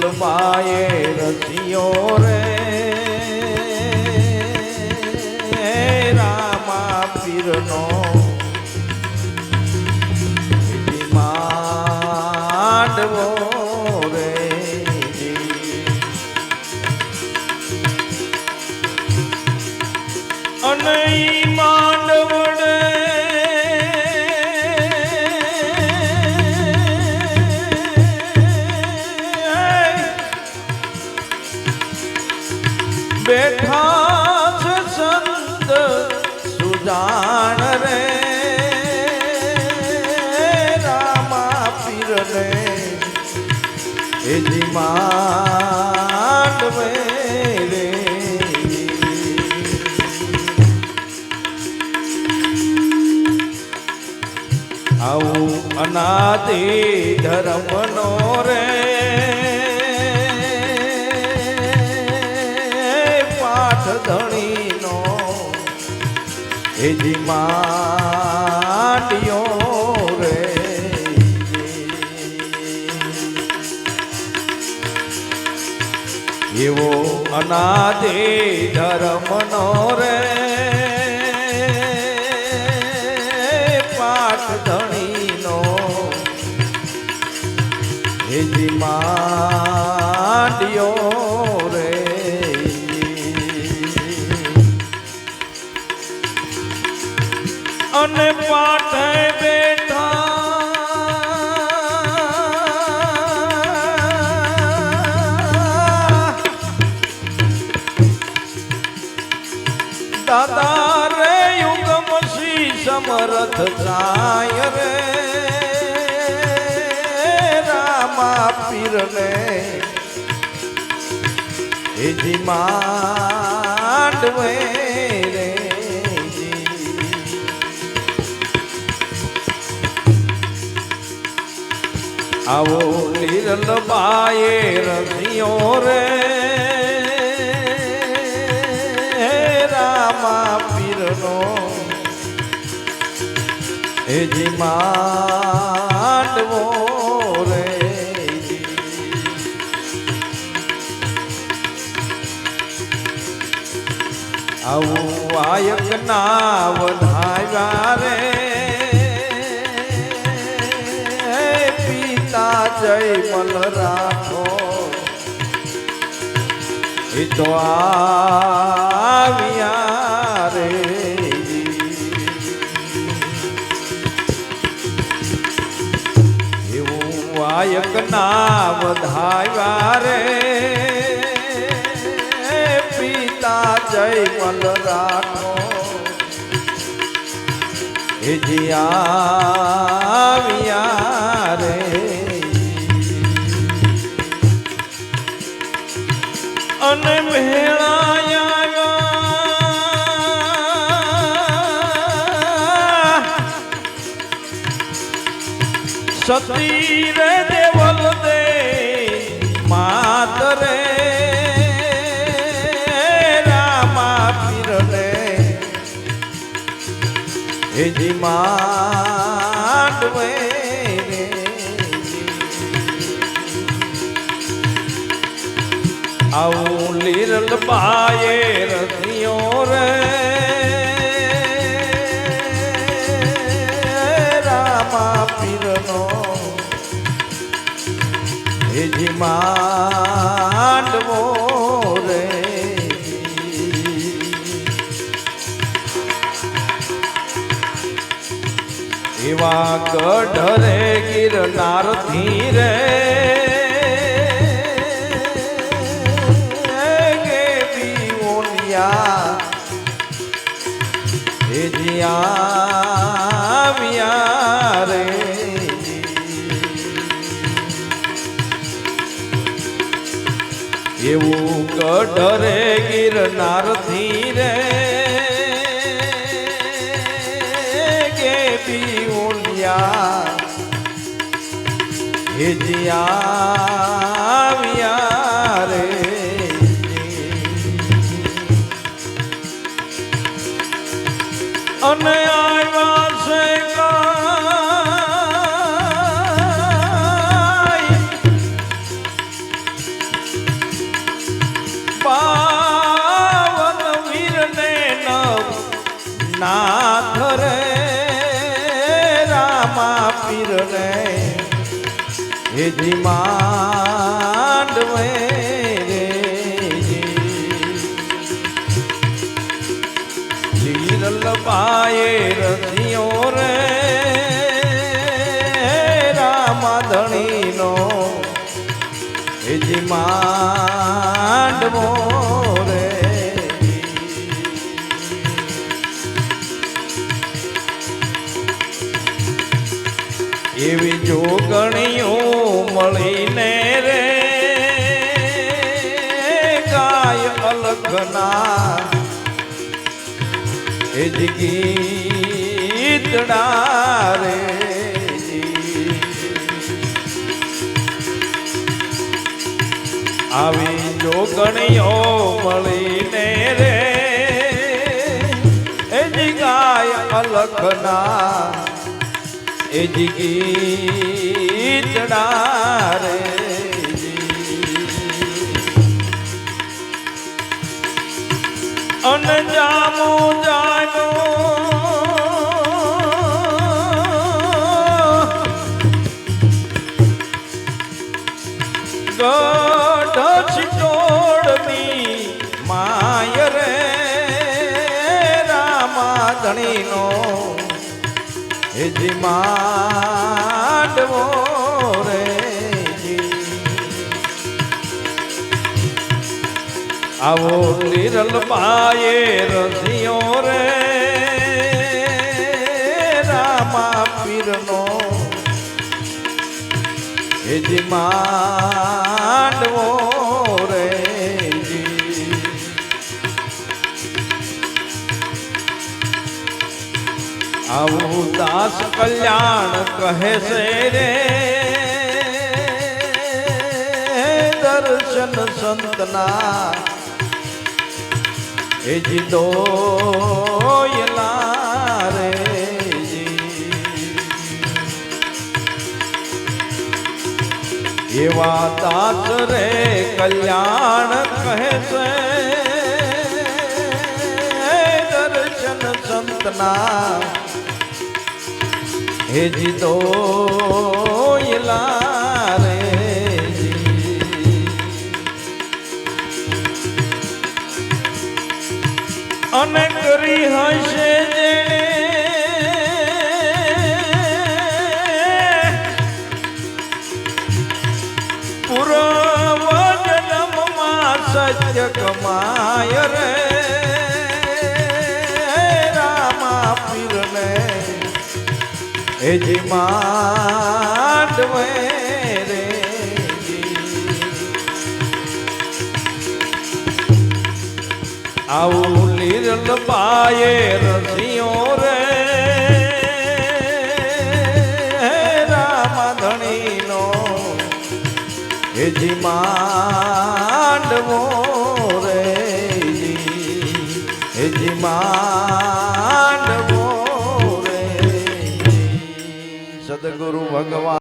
લીરલબાએ રસિયો રે. રામા પીરનો માંડવો રે. બેઠા છે સંત સુજાણ રે. રામા પીર રે. એજી માંડવે રે આવું અનાદિ ધર્મનો રે. એજી માંડ્યો રે. એવો અનાદિ ધર્મનો રે. અને પાઠે બેઠા. દાદા રે યુગમ શ્રી સમરથ જાય રે. રામા પીર ને એજી માંડવે આવો નિરલ બાએ રસિયો રે રામા પીરનો. એજી માંડવો રે. આવું આયક ના વધાવ્યા રે. પિતા જય મલ રાખો. એ તો આવ્યા રે એવું વાયક ના વધાવ્યા રે. પિતા જય મલ રાખો. એ રે. અને મેળાયા સતી રે દેવલ દે માતરે રામા પીરને એજી માંડવે આવું લીરલ બાએ રસિયો રે. રામા પીરનો હેજી માંડવો રે. એવા ગઢરે ગિરનાર ધીરે. ગે એ જ્યાં રે. એવું કઢરે ગિરનાર રે. કે પીઉલિયા હે રામા પીર રે હેજી માંડવે રે રસિયો રે. રામા ધણીનો હેજી માંડવો. અલગના એ જ ગીતડા રે આવી જોગણીઓ મળીને રે, એ જ ગાય અલગના એ જ ગીતડા રે અન જામો જાનો. ગઢ છિટોડની માય રે રામા ધણીનો હેજી માંડવો આવો લીરલ પાયે રસિયો રે. રામા પીરનો. હેજી માંડવો રે આવું દાસ કલ્યાણ કહે છે રે. દર્શન સંતના એ જીદો રે એવા દાસ રે કલ્યાણ કહે છે. દર્શન સંતના. હે રે કમાય રે. રામા પીરને એજી માંડવે રે. આવું લીરલ પાયે રસિયો રે. ધણીનો હેજી માંડવો માંડવો રે. સદગુરુ ભગવાન